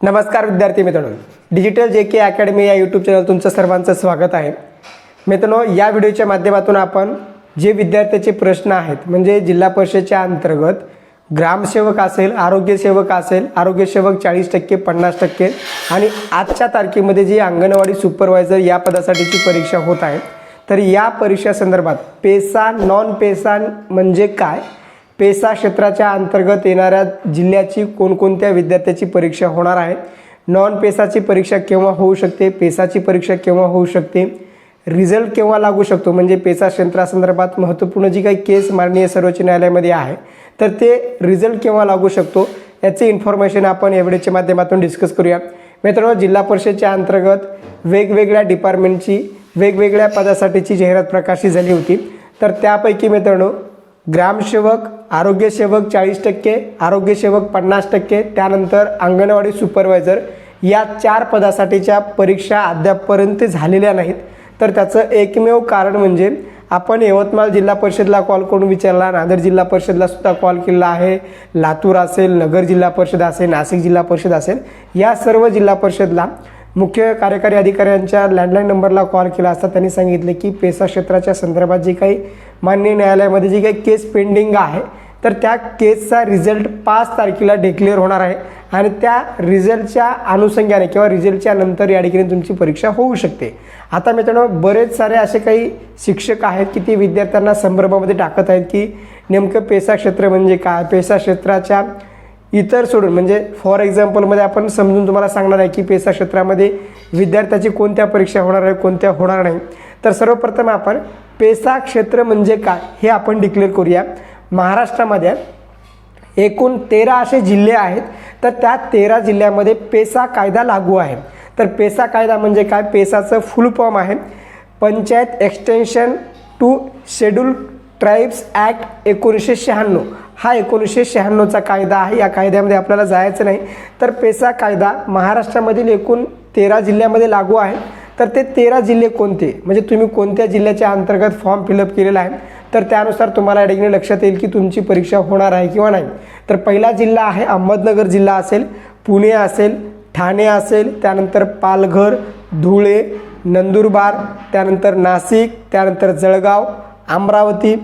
नमस्कार विद्यार्थी मित्रांनो. डिजिटल जे के अकॅडमी या यूट्यूब चॅनल तुमचं सर्वांचं स्वागत आहे. मित्रांनो या व्हिडिओच्या माध्यमातून आपण जे विद्यार्थ्याचे प्रश्न आहेत म्हणजे जिल्हा परिषदेच्या अंतर्गत ग्रामसेवक असेल आरोग्यसेवक असेल आरोग्यसेवक चाळीस टक्के पन्नास टक्के आणि आजच्या तारखेमध्ये जी अंगणवाडी सुपरवायझर या पदासाठीची परीक्षा होत आहे तर या परीक्षा संदर्भात पेसा नॉन पेसा म्हणजे काय? पेसा क्षेत्राच्या अंतर्गत येणाऱ्या जिल्ह्याची कोणकोणत्या विद्यार्थ्याची परीक्षा होणार आहे? नॉन पेसाची परीक्षा केव्हा होऊ शकते? पेसाची परीक्षा केव्हा होऊ शकते? रिझल्ट केव्हा लागू शकतो? म्हणजे पेसा क्षेत्रासंदर्भात महत्त्वपूर्ण जी काही केस माननीय सर्वोच्च न्यायालयामध्ये आहे तर ते रिझल्ट केव्हा लागू शकतो? याचे इन्फॉर्मेशन आपण एवढेच्या माध्यमातून डिस्कस करूया. मित्रांनो जिल्हा परिषदेच्या अंतर्गत वेगवेगळ्या डिपार्टमेंटची वेगवेगळ्या पदासाठीची जाहिरात प्रकाशित झाली होती. तर त्यापैकी मित्रांनो ग्रामसेवक आरोग्यसेवक चाळीस टक्के आरोग्यसेवक पन्नास टक्के त्यानंतर अंगणवाडी सुपरवायझर या चार पदासाठीच्या परीक्षा अद्यापपर्यंत झालेल्या नाहीत. तर त्याचं एकमेव कारण म्हणजे आपण यवतमाळ जिल्हा परिषदला कॉल करून विचारला नांदेड जिल्हा परिषदला सुद्धा कॉल केला आहे लातूर असेल नगर जिल्हा परिषद असेल नाशिक जिल्हा परिषद असेल या सर्व जिल्हा परिषदला मुख्य कार्यकारी अधिकाऱ्यांच्या लँडलाईन नंबरला कॉल केला असता त्यांनी सांगितले की पेसा क्षेत्राच्या संदर्भात जे काही माननीय न्यायालयामध्ये जी काही केस पेंडिंग आहे तर त्या केसचा रिझल्ट पाच तारखेला डिक्लेअर होणार आहे आणि त्या रिझल्टच्या अनुषंगाने किंवा रिझल्टच्या नंतर या ठिकाणी तुमची परीक्षा होऊ शकते. आता मित्रांनो बरेच सारे असे काही शिक्षक आहेत की ते विद्यार्थ्यांना संभ्रमामध्ये टाकत आहेत की नेमकं पेसा क्षेत्र म्हणजे काय? पेसा क्षेत्राच्या इतर सोडून म्हणजे फॉर एक्झाम्पलमध्ये आपण समजून तुम्हाला सांगणार आहे की पेसा क्षेत्रामध्ये विद्यार्थ्याची कोणत्या परीक्षा होणार आहे कोणत्या होणार नाही. तर सर्वप्रथम आपण पेसा क्षेत्र म्हणजे काय हे आपण डिक्लेअर करूया. महाराष्ट्रामध्ये एकूण तेरा असे जिल्हे आहेत तर त्या तेरा जिल्ह्यामध्ये पेसा कायदा लागू आहे. तर पेसा कायदा म्हणजे काय? पेसाचं फुल फॉर्म आहे. Panchayat extension to schedule tribes act एकोणीसशे शहाण्णव. हा एकोणीसशे शहाण्णवचा कायदा आहे. या कायद्यामध्ये आपल्याला जायचं नाही. तर पेसा कायदा महाराष्ट्रामधील एकूण तेरा जिल्ह्यामध्ये लागू आहे. तर ते तेरा जिल्हे कोणते? म्हणजे तुम्ही कोणत्या जिल्ह्याच्या अंतर्गत फॉर्म फिलअप केलेला आहे? तर त्यानुसार तुम्हाला या ठिकाणी लक्षात येईल की तुमची परीक्षा होणार आहे किंवा नाही. तर पहिला जिल्हा आहे अहमदनगर जिल्हा असेल पुणे असेल ठाणे असेल त्यानंतर पालघर धुळे नंदुरबार त्यानंतर नाशिक त्यानंतर जळगाव अमरावती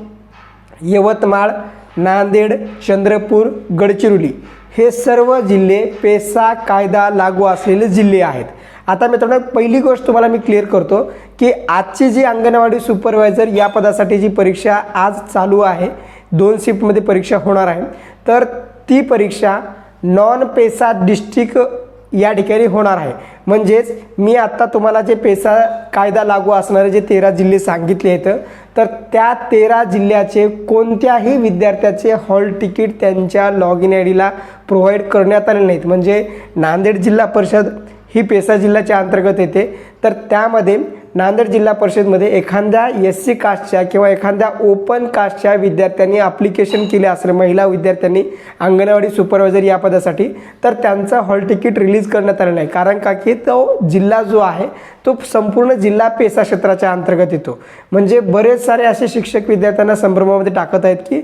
यवतमाळ नांदेड चंद्रपूर गडचिरोली. हे सर्व जिल्हे पेसा कायदा लागू असलेले जिल्हे आहेत. आता मित्रांनो पहिली गोष्ट तुम्हाला मी क्लिअर करतो की आजची जी अंगणवाडी सुपरवायझर या पदासाठी जी परीक्षा आज चालू आहे दोन शिफ्टमध्ये परीक्षा होणार आहे तर ती परीक्षा नॉन पेसा डिस्ट्रिक्ट या ठिकाणी होणार आहे. म्हणजेच मी आत्ता तुम्हाला जे पेसा कायदा लागू असणारे जे तेरा जिल्हे सांगितले आहेत तर त्या तेरा जिल्ह्याचे कोणत्याही विद्यार्थ्याचे हॉल तिकीट त्यांच्या लॉग इन आय डीला प्रोव्हाइड करण्यात आले नाहीत. म्हणजे नांदेड जिल्हा परिषद ही पेसा जिल्ह्याच्या अंतर्गत येते. तर त्यामध्ये नांदेड जिल्हा परिषदमध्ये एखाद्या एस सी कास्टच्या किंवा एखाद्या ओपन कास्टच्या विद्यार्थ्यांनी अप्लिकेशन केले असेल महिला विद्यार्थ्यांनी अंगणवाडी सुपरवायझर या पदासाठी तर त्यांचं हॉल तिकीट रिलीज करण्यात आलं नाही. कारण का? की तो जिल्हा जो आहे तो संपूर्ण जिल्हा पेसा क्षेत्राच्या अंतर्गत येतो. म्हणजे बरेच सारे असे शिक्षक विद्यार्थ्यांना संभ्रमामध्ये टाकत आहेत की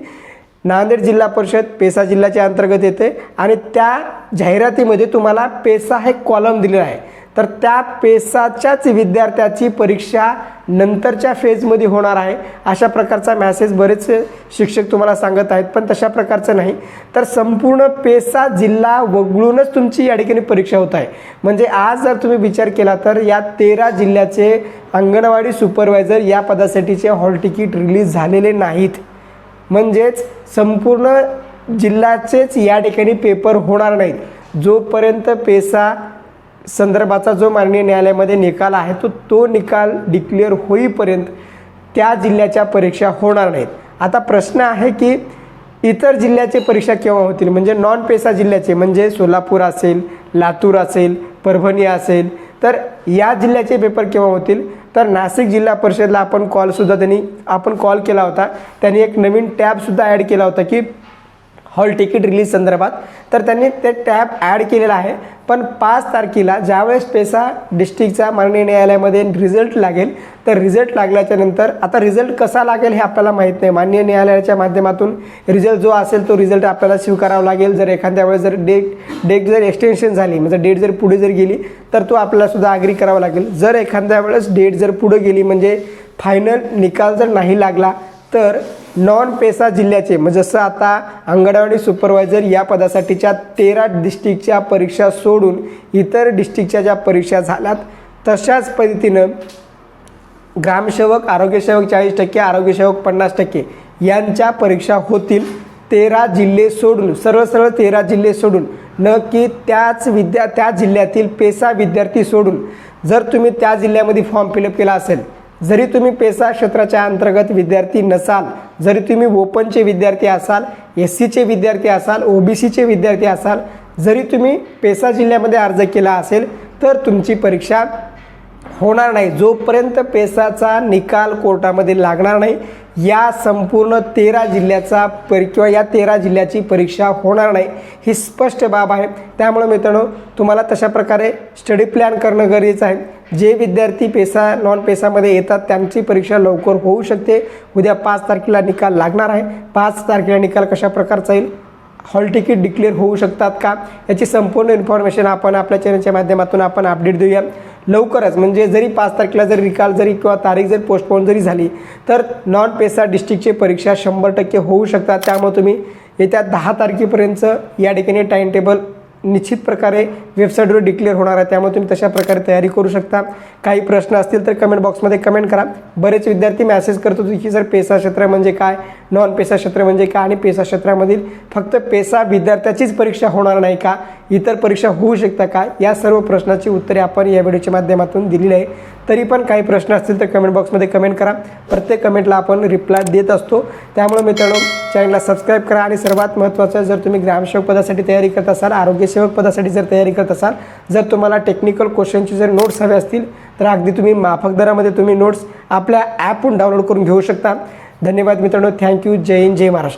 नांदेड जिल्हा परिषद पेसा जिल्ह्याच्या अंतर्गत येते आणि त्या जाहिरातीमध्ये तुम्हाला पेसा हे कॉलम दिलेला आहे. तर त्या पेसाच्याच विद्यार्थ्याची परीक्षा नंतरच्या फेजमध्ये होणार आहे. अशा प्रकारचा मॅसेज बरेचसे शिक्षक तुम्हाला सांगत आहेत पण तशा प्रकारचं नाही. तर संपूर्ण पेसा जिल्हा वगळूनच तुमची या ठिकाणी परीक्षा होत आहे. म्हणजे आज जर तुम्ही विचार केला तर या तेरा जिल्ह्याचे अंगणवाडी सुपरवायझर या पदासाठीचे हॉल तिकीट रिलीज झालेले नाहीत. म्हणजेच संपूर्ण जिल्ह्याचेच या ठिकाणी पेपर होणार नाहीत. जोपर्यंत पेसा संदर्भाचा जो माननीय न्यायालयामध्ये निकाल आहे तो तो निकाल डिक्लेअर होईपर्यंत त्या जिल्ह्याच्या परीक्षा होणार नाहीत. आता प्रश्न आहे की इतर जिल्ह्याचे परीक्षा केव्हा होतील? म्हणजे नॉन पेसा जिल्ह्याचे म्हणजे सोलापूर असेल लातूर असेल परभणी असेल तर या जिल्ह्याचे पेपर केव्हा होतील? तर नाशिक जिल्हा परिषदला आपण कॉलसुद्धा त्यांनी आपण कॉल केला होता. त्यांनी एक नवीन टॅबसुद्धा ॲड केला होता की हॉल तिकीट रिलीज संदर्भात. तर त्यांनी ते टॅब ॲड केलेला आहे. पण पाच तारखेला ज्यावेळेस पेसा डिस्ट्रिक्टचा माननीय न्यायालयामध्ये रिझल्ट लागेल तर रिझल्ट लागल्याच्या नंतर आता रिझल्ट कसा लागेल हे आपल्याला माहीत नाही. माननीय न्यायालयाच्या माध्यमातून रिझल्ट जो असेल तो रिझल्ट आपल्याला स्वीकारावा लागेल. जर एखाद्या वेळेस जर डेट डेट जर एक्सटेन्शन झाली म्हणजे डेट जर पुढे जर गेली तर तो आपल्यालासुद्धा अग्री करावा लागेल. जर एखाद्या वेळेस डेट जर पुढे गेली म्हणजे फायनल निकाल जर नाही लागला तर नॉन पेसा जिल्ह्याचे म्हणजे जसं आता अंगणवाडी सुपरवायझर या पदासाठीच्या तेरा डिस्ट्रिक्टच्या परीक्षा सोडून इतर डिस्ट्रिक्टच्या ज्या परीक्षा झाल्यात तशाच पद्धतीनं ग्रामसेवक आरोग्यसेवक चाळीस टक्के आरोग्यसेवक पन्नास टक्के यांच्या परीक्षा होतील. तेरा जिल्हे सोडून सरळ सरळ तेरा जिल्हे सोडून न की त्याच विद्या त्या जिल्ह्यातील पेसा विद्यार्थी सोडून. जर तुम्ही त्या जिल्ह्यामध्ये फॉर्म फिलअप केला असेल जरी तुम्ही पेसा क्षेत्राच्या अंतर्गत विद्यार्थी नसाल जरी तुम्ही ओपनचे विद्यार्थी असाल एस सीचे विद्यार्थी असाल ओ बी सीचे विद्यार्थी असाल जरी तुम्ही पेसा जिल्ह्यामध्ये अर्ज केला असेल तर तुमची परीक्षा होणार नाही. जोपर्यंत पेसाचा निकाल कोर्टामध्ये लागणार नाही या संपूर्ण तेरा जिल्ह्याचा परी किंवा या तेरा जिल्ह्याची परीक्षा होणार नाही ही स्पष्ट बाब आहे. त्यामुळे मित्रांनो तुम्हाला तशा प्रकारे स्टडी प्लॅन करणं गरजेचं आहे. जे विद्यार्थी पेसा नॉन पेसामध्ये येतात त्यांची परीक्षा लवकर होऊ शकते. उद्या पाच तारखेला निकाल लागणार आहे. पाच तारखेला निकाल कशा प्रकारचा येईल? हॉल तिकीट डिक्लेअर होऊ शकतात का? याची संपूर्ण इन्फॉर्मेशन आपण आपल्या चॅनलच्या माध्यमातून आपण अपडेट देऊया. लवकरच म्हणजे जरी पाच तारखेला जर निकाल जरी किंवा तारीख जरी पोस्टपोन जरी झाली तर नॉन पेसा डिस्ट्रिक्टची परीक्षा शंभर टक्के होऊ शकतात. त्यामुळे तुम्ही येत्या दहा तारखेपर्यंत या ठिकाणी टाईम टेबल निश्चित प्रकारे वेबसाईटवर डिक्लेअर होणार आहे. त्यामुळे तुम्ही तशा प्रकारे तयारी करू शकता. काही प्रश्न असतील तर कमेंट बॉक्समध्ये कमेंट करा. बरेच विद्यार्थी मॅसेज करतो की सर पेसा क्षेत्र म्हणजे काय? नॉन पेसा क्षेत्र म्हणजे काय? आणि पेसा क्षेत्रामधील फक्त पेसा विद्यार्थ्याचीच परीक्षा होणार नाही का? इतर परीक्षा होऊ शकता का? या सर्व प्रश्नाची उत्तरे आपण या व्हिडिओच्या माध्यमातून दिलेली आहे. तरी पण काही प्रश्न असतील तर कमेंट बॉक्समध्ये कमेंट करा. प्रत्येक कमेंटला आपण रिप्लाय देत असतो. त्यामुळे मित्रांनो चॅनलला सबस्क्राईब करा आणि सर्वात महत्त्वाचं जर तुम्ही ग्रामसेवक पदासाठी तयारी करत असाल आरोग्यसेवक पदासाठी जर तयारी करत असाल जर तुम्हाला टेक्निकल क्वेश्चनचे जर नोट्स हवे असतील तर अगदी तुम्ही माफक दरामध्ये तुम्ही नोट्स आपल्या ॲपहून डाउनलोड करून घेऊ शकता. धन्यवाद मित्रांनो. थँक्यू जय हिंद जय महाराष्ट्र.